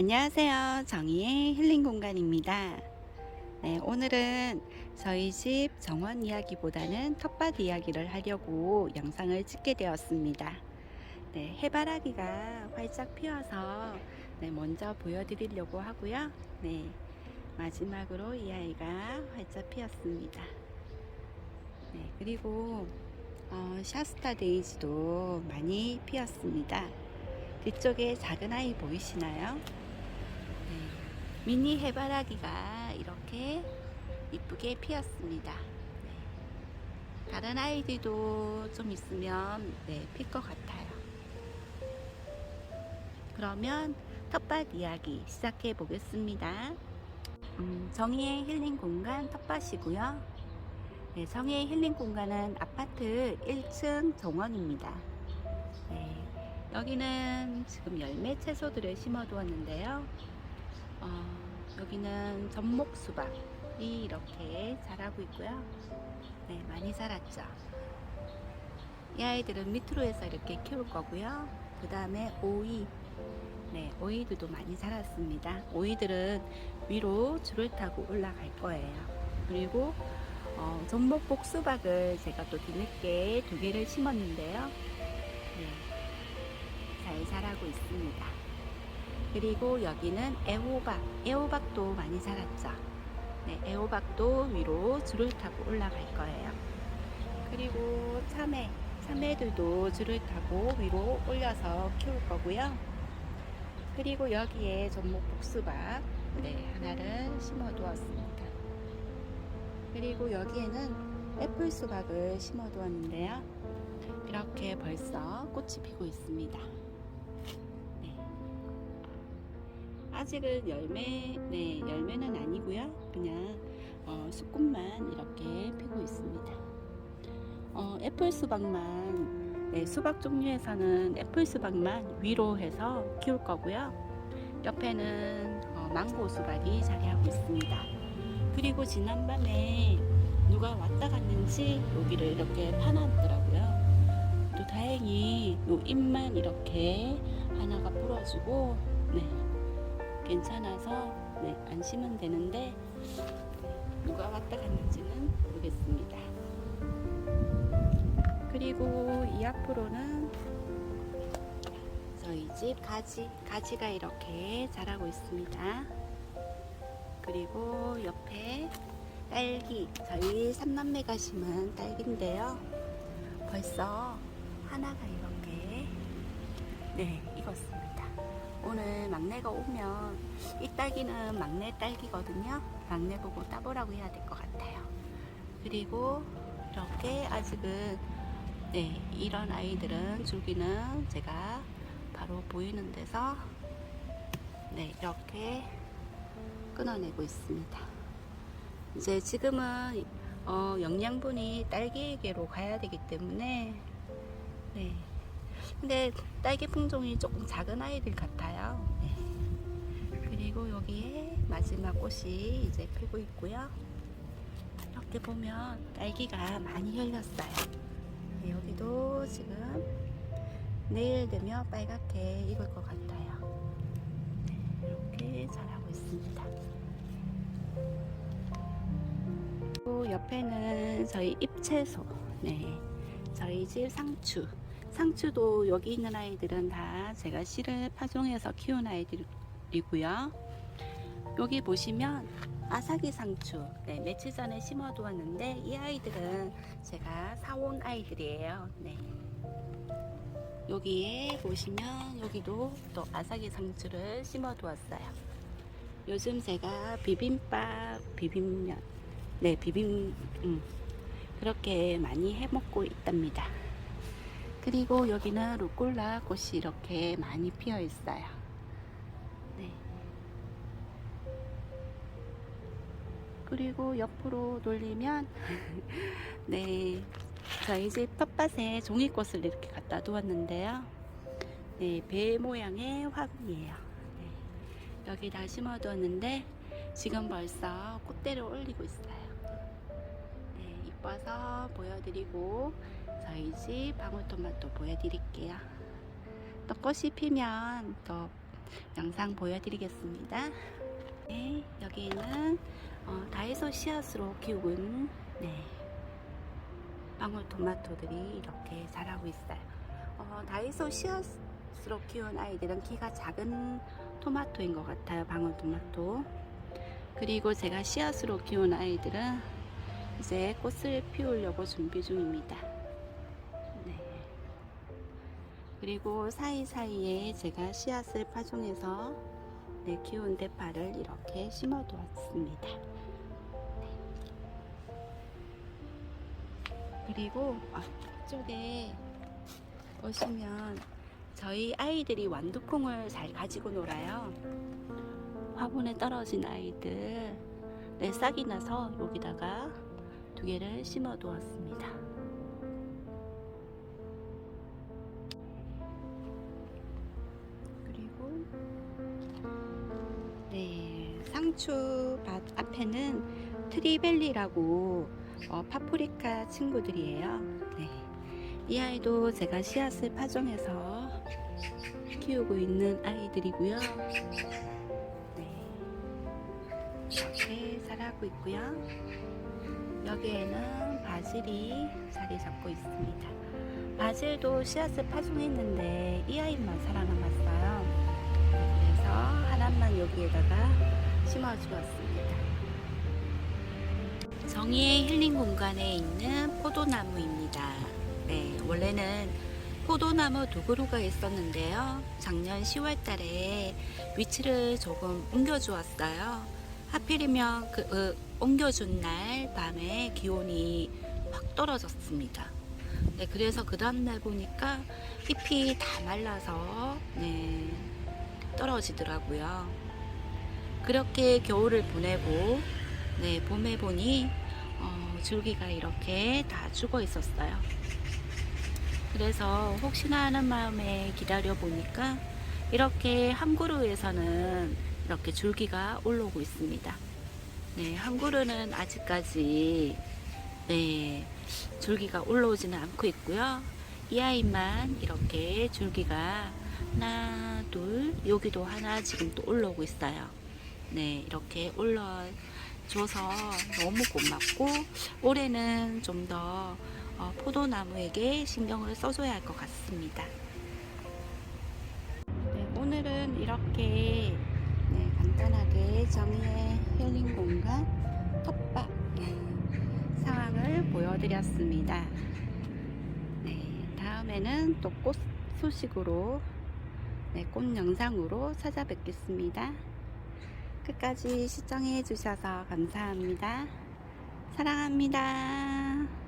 안녕하세요. 정의의 힐링 공간입니다. 네, 오늘은 저희 집 정원 이야기보다는 텃밭 이야기를 하려고 영상을 찍게 되었습니다. 네, 해바라기가 활짝 피어서 네, 먼저 보여드리려고 하고요. 네, 마지막으로 이 아이가 활짝 피었습니다. 네, 그리고 어, 샤스타 데이지도 많이 피었습니다. 뒤쪽에 작은 아이 보이시나요? 네, 미니 해바라기가 이렇게 이쁘게 피었습니다. 네, 다른 아이들도 좀 있으면 네, 필 것 같아요. 그러면 텃밭 이야기 시작해 보겠습니다. 음, 정의의 힐링 공간 텃밭이고요. 네, 정의의 힐링 공간은 아파트 1층 정원입니다. 네, 여기는 지금 열매 채소들을 심어 두었는데요. 어, 여기는 전목 수박이 이렇게 자라고 있고요. 네, 많이 자랐죠. 이 아이들은 밑으로 해서 이렇게 키울 거고요. 그 다음에 오이. 네, 오이들도 많이 자랐습니다. 오이들은 위로 줄을 타고 올라갈 거예요. 그리고 어, 전복 복 수박을 제가 또 뒤늦게 두 개를 심었는데요. 네, 잘 자라고 있습니다. 그리고 여기는 애호박, 애호박도 많이 자랐죠. 네, 애호박도 위로 줄을 타고 올라갈 거예요. 그리고 참외, 참외들도 줄을 타고 위로 올려서 키울 거고요. 그리고 여기에 전목 복수박 네, 하나를 심어 두었습니다. 그리고 여기에는 애플 수박을 심어 두었는데요. 이렇게 벌써 꽃이 피고 있습니다. 아직은 열매, 네, 열매는 아니고요. 그냥 어, 수꽃만 이렇게 피고 있습니다. 어, 애플 수박만, 네, 수박 종류에서는 애플 수박만 위로 해서 키울 거고요. 옆에는 어, 망고 수박이 자리하고 있습니다. 그리고 지난밤에 누가 왔다 갔는지 여기를 이렇게 파놨더라고요. 또 다행히 요 잎만 이렇게 하나가 부러지고 네 괜찮아서 네 안심은 되는데 누가 왔다 갔는지는 모르겠습니다. 그리고 이 앞으로는 저희 집 가지 가지가 이렇게 자라고 있습니다. 그리고 옆에 딸기 저희 삼남매가 심은 딸기인데요. 벌써 하나가 이렇게 네 익었습니다. 오늘 막내가 오면 이 딸기는 막내 딸기거든요. 막내 보고 따보라고 해야 될 것 같아요. 그리고 이렇게 아직은 네 이런 아이들은 줄기는 제가 바로 보이는 데서 네 이렇게 끊어내고 있습니다. 이제 지금은 어, 영양분이 딸기에게로 가야 되기 때문에 네. 근데 딸기 품종이 조금 작은 아이들 같아요. 네. 그리고 여기에 마지막 꽃이 이제 피고 있고요. 이렇게 보면 딸기가 많이 열렸어요. 네, 여기도 지금 내일 되면 빨갛게 익을 것 같아요. 네, 이렇게 자라고 있습니다. 옆에는 저희 잎채소, 네, 저희 집 상추. 상추도 여기 있는 아이들은 다 제가 씨를 파종해서 키운 아이들이고요. 여기 보시면 아사기 상추, 네, 며칠 전에 심어 두었는데 이 아이들은 제가 사온 아이들이에요. 네. 여기에 보시면 여기도 또 아사기 상추를 심어 두었어요. 요즘 제가 비빔밥, 비빔면, 네, 비빔, 음, 그렇게 많이 해 먹고 있답니다. 그리고 여기는 루꼴라 꽃이 이렇게 많이 피어 있어요. 네. 그리고 옆으로 돌리면, 네, 저희 집 텃밭에 종이꽃을 이렇게 갖다 두었는데요. 네, 배 모양의 화분이에요. 네, 여기다 심어 두었는데 지금 벌써 꽃대를 올리고 있어요. 네, 이뻐서 보여드리고 저희 집 방울토마토 보여드릴게요. 또 꽃이 피면 또 영상 보여드리겠습니다. 네, 여기는 어, 다이소 씨앗으로 있는 네, 방울토마토들이 이렇게 자라고 있어요. 어, 다이소 씨앗으로 키운 아이들은 키가 작은 토마토인 것 같아요. 방울토마토. 그리고 제가 씨앗으로 키운 아이들은 이제 꽃을 피우려고 준비 중입니다. 그리고 사이사이에 제가 씨앗을 파종해서 네, 키운 대파를 이렇게 심어 두었습니다. 그리고 앞쪽에 보시면 저희 아이들이 완두콩을 잘 가지고 놀아요. 화분에 떨어진 아이들 네, 싹이 나서 여기다가 두 개를 심어 두었습니다. 상추 밭 앞에는 트리벨리라고 어, 파프리카 친구들이에요. 네. 이 아이도 제가 씨앗을 파종해서 키우고 있는 아이들이고요. 네. 이렇게 자라고 있고요. 여기에는 바질이 자리 잡고 있습니다. 바질도 씨앗을 파종했는데 이 아이만 살아남았어요. 그래서 하나만 여기에다가 심어주었습니다. 정의의 힐링 공간에 있는 포도나무입니다. 네, 원래는 포도나무 두 그루가 있었는데요. 작년 10월 달에 위치를 조금 옮겨주었어요. 하필이면 그 어, 옮겨준 날 밤에 기온이 확 떨어졌습니다. 네, 그래서 그 다음날 보니까 잎이 다 말라서 네, 떨어지더라고요. 그렇게 겨울을 보내고 네, 봄에 보니 어, 줄기가 이렇게 다 죽어 있었어요. 그래서 혹시나 하는 마음에 기다려 보니까 이렇게 한 그루에서는 이렇게 줄기가 올라오고 있습니다. 네, 한 그루는 아직까지 네, 줄기가 올라오지는 않고 있고요. 이 아이만 이렇게 줄기가 하나, 둘, 여기도 하나 지금 또 올라오고 있어요. 네, 이렇게 올라줘서 너무 고맙고 올해는 좀더 어, 포도나무에게 신경을 써줘야 할 것 같습니다. 네, 오늘은 이렇게 네, 간단하게 정의의 힐링 공간 텃밭 네, 상황을 보여드렸습니다. 네, 다음에는 또 꽃 소식으로 네, 꽃 영상으로 찾아뵙겠습니다. 끝까지 시청해 주셔서 감사합니다. 사랑합니다.